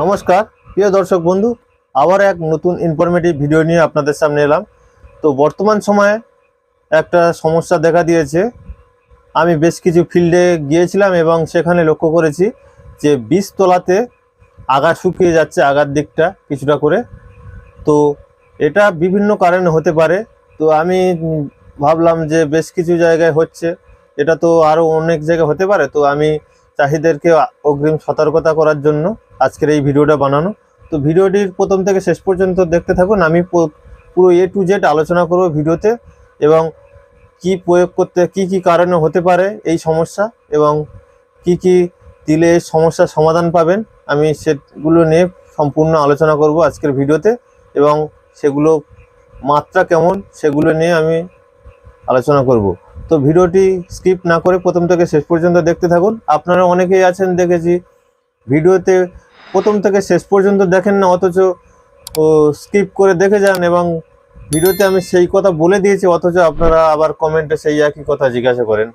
নমস্কার, প্রিয় দর্শক বন্ধু আবার এক নতুন ইনফরমেটিভ ভিডিও নিয়ে আপনাদের সামনে এলাম। তো বর্তমান সময়ে একটা সমস্যা দেখা দিয়েছে। আমি বেশ কিছু ফিল্ডে গিয়েছিলাম এবং সেখানে লক্ষ্য করেছি যে বীজতলাতে আগা শুকিয়ে যাচ্ছে আগার দিকটা কিছুটা করে। তো এটা বিভিন্ন কারণে হতে পারে। তো আমি ভাবলাম যে বেশ কিছু জায়গায় হচ্ছে, এটা তো আরও অনেক জায়গায় হতে পারে। তো আমি চাষিদেরকে অগ্রিম সতর্কতা করার জন্য আজকের এই ভিডিওটা বানানো। তো ভিডিওটির প্রথম থেকে শেষ পর্যন্ত দেখতে থাকুন। আমি পুরো এ টু জেড আলোচনা করব ভিডিওতে এবং কি প্রয়োগ করতে, কি কি কারণে হতে পারে এই সমস্যা এবং কি কি দিলে সমস্যার সমাধান পাবেন, আমি সেগুলো নিয়ে সম্পূর্ণ আলোচনা করব আজকের ভিডিওতে এবং সেগুলো মাত্রা কেমন সেগুলো নিয়ে আমি আলোচনা করব। তো ভিডিওটি স্কিপ না করে প্রথম থেকে শেষ পর্যন্ত দেখতে থাকুন। আপনারা অনেকেই আছেন, দেখেছি, ভিডিওতে প্রথম থেকে শেষ পর্যন্ত দেখেন না, অথচ স্কিপ করে দেখে যান এবং ভিডিওতে আমি সেই কথা বলে দিয়েছি, অথচ আপনারা আবার কমেন্টে সেই একই কথা জিজ্ঞাসা করেন।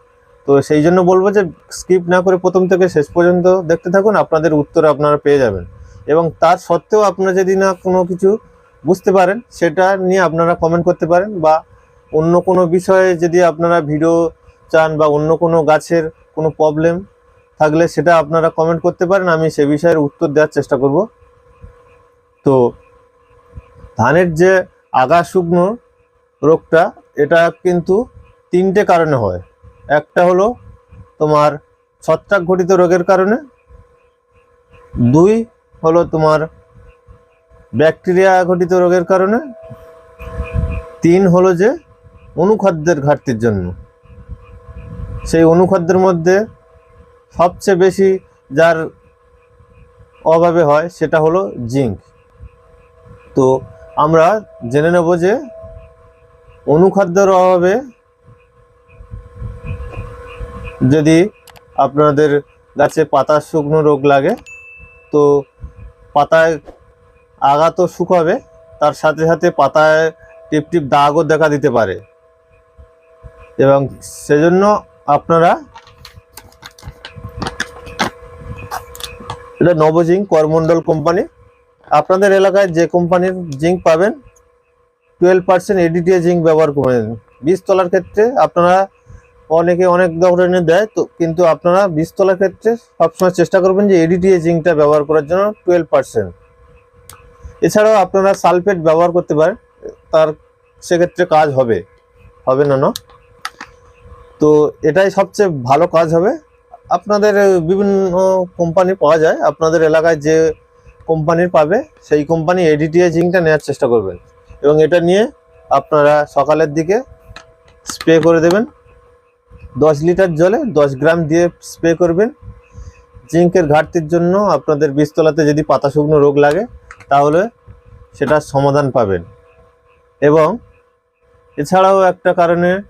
তো সেই জন্য বলব যে স্কিপ না করে প্রথম থেকে শেষ পর্যন্ত দেখতে থাকুন, আপনাদের উত্তর আপনারা পেয়ে যাবেন। এবং তার সত্ত্বেও আপনারা যদি না কোনো কিছু বুঝতে পারেন, সেটা নিয়ে আপনারা কমেন্ট করতে পারেন বা অন্য কোনো বিষয়ে যদি আপনারা ভিডিও চান বা অন্য কোনো গাছের কোনো প্রবলেম থাকলে সেটা আপনারা কমেন্ট করতে পারেন, আমি সে বিষয়ের উত্তর দেওয়ার চেষ্টা করব। তো, ধানের যে আগা শুকনো রোগটা, এটা কিন্তু তিনটে কারণে হয়। একটা হলো তোমার ছত্রাক ঘটিত রোগের কারণে। দুই হলো তোমার ব্যাকটেরিয়া ঘটিত রোগের কারণে। তিন হলো যে অনুখাদ্যের ঘাটতির জন্য। সেই অনুখাদ্যের মধ্যে সবচেয়ে বেশি যার অভাবে হয় সেটা হলো জিঙ্ক। তো আমরা জেনে নেব যে অনুখাদ্যের অভাবে যদি আপনাদের গাছে পাতা শুকনো রোগ লাগে, তো পাতায় আগা শুকাবে, তার সাথে সাথে পাতায় টিপ টিপ দাগও দেখা দিতে পারে। এবং সেজন্য আপনারা এটা নবজিঙ্ক করমন্ডল কোম্পানি। আপনাদের এলাকায় যে কোম্পানির জিঙ্ক পাবেন টুয়েলভ পার্সেন্ট এডিটিএ জিঙ্ক ব্যবহার করবেন। বীজ তোলার ক্ষেত্রে আপনারা অনেকে অনেক ধরনের দেয়, তো কিন্তু আপনারা বীজ তোলার ক্ষেত্রে সবসময় চেষ্টা করবেন যে এডিটিএ জিঙ্কটা ব্যবহার করার জন্য টুয়েলভ পার্সেন্ট এছাড়াও আপনারা সালফেট ব্যবহার করতে পারেন, তার সেক্ষেত্রে কাজ হবে। হবে না না? তো এটাই সবচেয়ে ভালো কাজ হবে। আপনাদের বিভিন্ন কোম্পানি পাওয়া যায়। আপনাদের এলাকায় যে কোম্পানির পাবে, সেই কোম্পানি এডিটিএ জিঙ্কটা নেওয়ার চেষ্টা করবেন। এবং এটা নিয়ে আপনারা সকালের দিকে স্প্রে করে দেবেন। দশ লিটার জলে দশ গ্রাম দিয়ে স্প্রে করবেন। জিঙ্কের ঘাটতির জন্য আপনাদের বীজতলাতে যদি পাতা শুকনো রোগ লাগে, তাহলে সেটার সমাধান পাবেন। এবং এছাড়াও একটা কারণে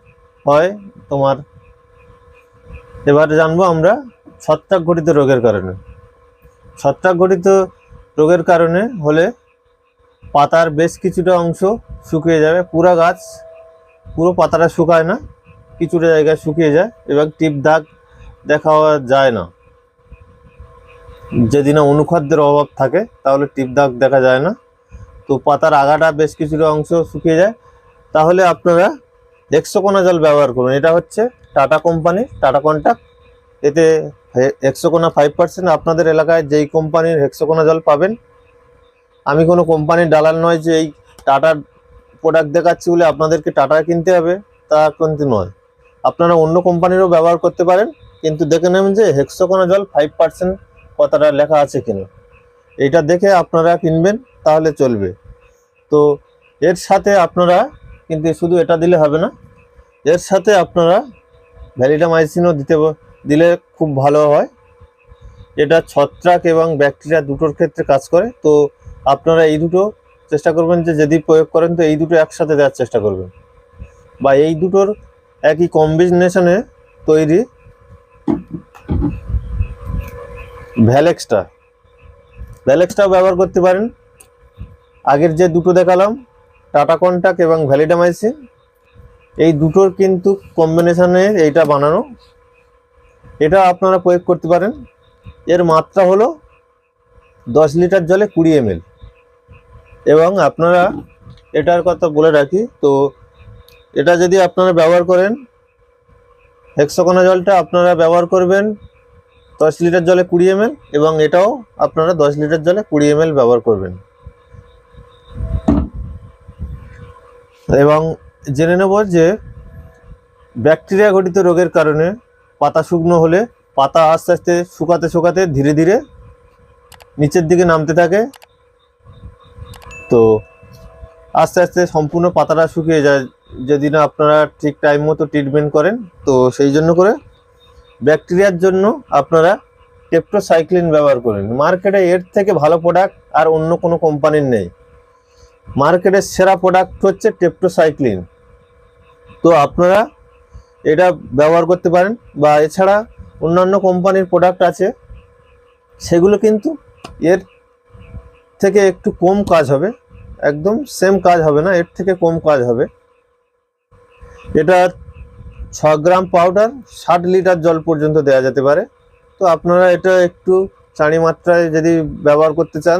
হয় তোমার এবার জানব আমরা ছত্রাক ঘটিত রোগের কারণে। ছত্রাক ঘটিত রোগের কারণে হলে পাতার বেশ কিছুটা অংশ শুকিয়ে যাবে, পুরো গাছ, পুরো পাতাটা শুকায় না, কিছুটা জায়গায় শুকিয়ে যায় এবং টিপ দাগ দেখা যায় না। যদি না অনুখাদ্যের অভাব থাকে, তাহলে টিপ দাগ দেখা যায় না। তো পাতার আগাটা বেশ কিছুটা অংশ শুকিয়ে যায়। তাহলে আপনারা হেক্সোকোনা জল ব্যবহার করুন। এটা হচ্ছে টাটা কোম্পানি, টাটা কন্টাক্ট। এতে হেক্সোকোনা ফাইভ পার্সেন্ট আপনাদের এলাকায় যেই কোম্পানির হেক্সোকোনা জল পাবেন। আমি কোনো কোম্পানির ডালার নয় যে এই টাটার প্রোডাক্ট দেখাচ্ছি বলে আপনাদেরকে টাটা কিনতে হবে, তা কিন্তু নয়। আপনারা অন্য কোম্পানিরও ব্যবহার করতে পারেন, কিন্তু দেখে নেবেন যে হেক্সোকোনা জল ফাইভ পার্সেন্ট কথাটা লেখা আছে কিনা। এটা দেখে আপনারা কিনবেন, তাহলে চলবে। তো এর সাথে আপনারা কিন্তু শুধু এটা দিলে হবে না, এর সাথে আপনারা ভ্যালিডামাইসিনও দিতে দিলে খুব ভালো হয়। এটা ছত্রাক এবং ব্যাকটেরিয়া দুটোর ক্ষেত্রে কাজ করে। তো আপনারা এই দুটো চেষ্টা করবেন যে যদি প্রয়োগ করেন, তো এই দুটো একসাথে দেওয়ার চেষ্টা করবেন। বা এই দুটোর একই কম্বিনেশনে তৈরি ভ্যালেক্সটা ভ্যালেক্সটাও ব্যবহার করতে পারেন। আগের যে দুটো দেখালাম টাটা কন্টাক্ট এবং ভ্যালিডামাইসিন এই দুটোর কিন্তু কম্বিনেশনে এইটা বানানো। এটা আপনারা প্রয়োগ করতে পারেন। এর মাত্রা হলো দশ লিটার জলে কুড়ি এমএল। এবং আপনারা এটার কথা বলে রাখি, তো এটা যদি আপনারা ব্যবহার করেন হেক্সকোনা জলটা আপনারা ব্যবহার করবেন দশ লিটার জলে কুড়ি এমএল এবং এটাও আপনারা দশ লিটার জলে কুড়ি এমএল ব্যবহার করবেন। এবং জেনে নেব যে ব্যাকটেরিয়া ঘটিত রোগের কারণে পাতা শুকনো হলে পাতা আস্তে আস্তে শুকাতে শুকাতে ধীরে ধীরে নিচের দিকে নামতে থাকে। তো আস্তে আস্তে সম্পূর্ণ পাতাটা শুকিয়ে যায়। যদি না আপনারা ঠিক টাইম মতো ট্রিটমেন্ট করেন, তো সেই জন্য করে ব্যাকটেরিয়ার জন্য আপনারা টেপ্টোসাইক্লিন ব্যবহার করেন। মার্কেটে এর থেকে ভালো প্রোডাক্ট আর অন্য কোনো কোম্পানির নেই। মার্কেটের সেরা প্রোডাক্ট হচ্ছে টেপ্টোসাইক্লিন তো আপনারা এটা ব্যবহার করতে পারেন বা এছাড়া অন্যান্য কোম্পানির প্রোডাক্ট আছে, সেগুলো কিন্তু এর থেকে একটু কম কাজ হবে, একদম সেম কাজ হবে না, এর থেকে কম কাজ হবে। এটা ছ গ্রাম পাউডার ষাট লিটার জল পর্যন্ত দেওয়া যেতে পারে। তো আপনারা এটা একটু চারি মাত্রায় যদি ব্যবহার করতে চান,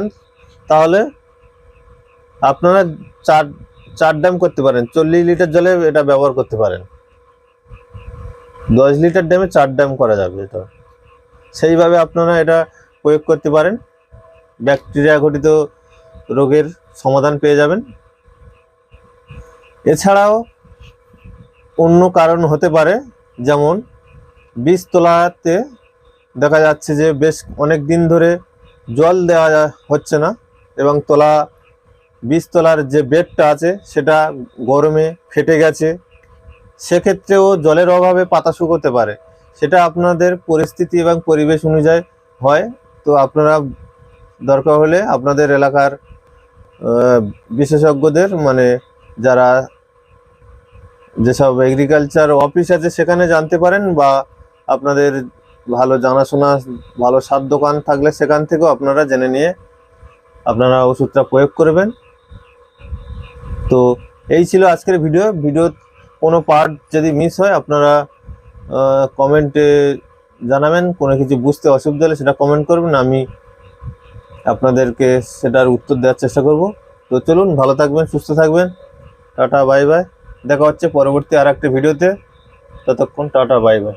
তাহলে আপনারা চার চার ড্যাম করতে পারেন। চল্লিশ লিটার জলে এটা ব্যবহার করতে পারেন। দশ লিটার ড্যামে চার ড্যাম করা যাবে এটা। সেইভাবে আপনারা এটা প্রয়োগ করতে পারেন। ব্যাকটেরিয়া ঘটিত রোগের সমাধান পেয়ে যাবেন। এছাড়াও অন্য কারণ হতে পারে, যেমন বীজ তোলাতে দেখা যাচ্ছে যে বেশ অনেক দিন ধরে জল দেওয়া হচ্ছে না এবং তোলা বীজ তোলার যে বেডটা আছে, সেটা গরমে ফেটে গেছে। সেক্ষেত্রেও জলের অভাবে পাতা শুকোতে পারে। সেটা আপনাদের পরিস্থিতি এবং পরিবেশ অনুযায়ী হয়। তো আপনারা দরকার হলে আপনাদের এলাকার বিশেষজ্ঞদের মানে যারা যেসব এগ্রিকালচার অফিস আছে, সেখানে জানতে পারেন বা আপনাদের ভালো জানাশোনা, ভালো সার দোকান থাকলে সেখান থেকেও আপনারা জেনে নিয়ে আপনারা ওষুধটা প্রয়োগ করবেন। তো এই ছিল আজকের ভিডিও ভিডিও কোনো পার্ট যদি মিস হয়, আপনারা কমেন্টে জানাবেন। কোনো কিছু বুঝতে অসুবিধা হলে সেটা কমেন্ট করবেন। আমি আপনাদেরকে সেটার উত্তর দেওয়ার চেষ্টা করব। তো চলুন, ভালো থাকবেন, সুস্থ থাকবেন। টাটা বাই বাই দেখা হচ্ছে পরবর্তী আর একটা ভিডিওতে ততক্ষণ টাটা বাই বাই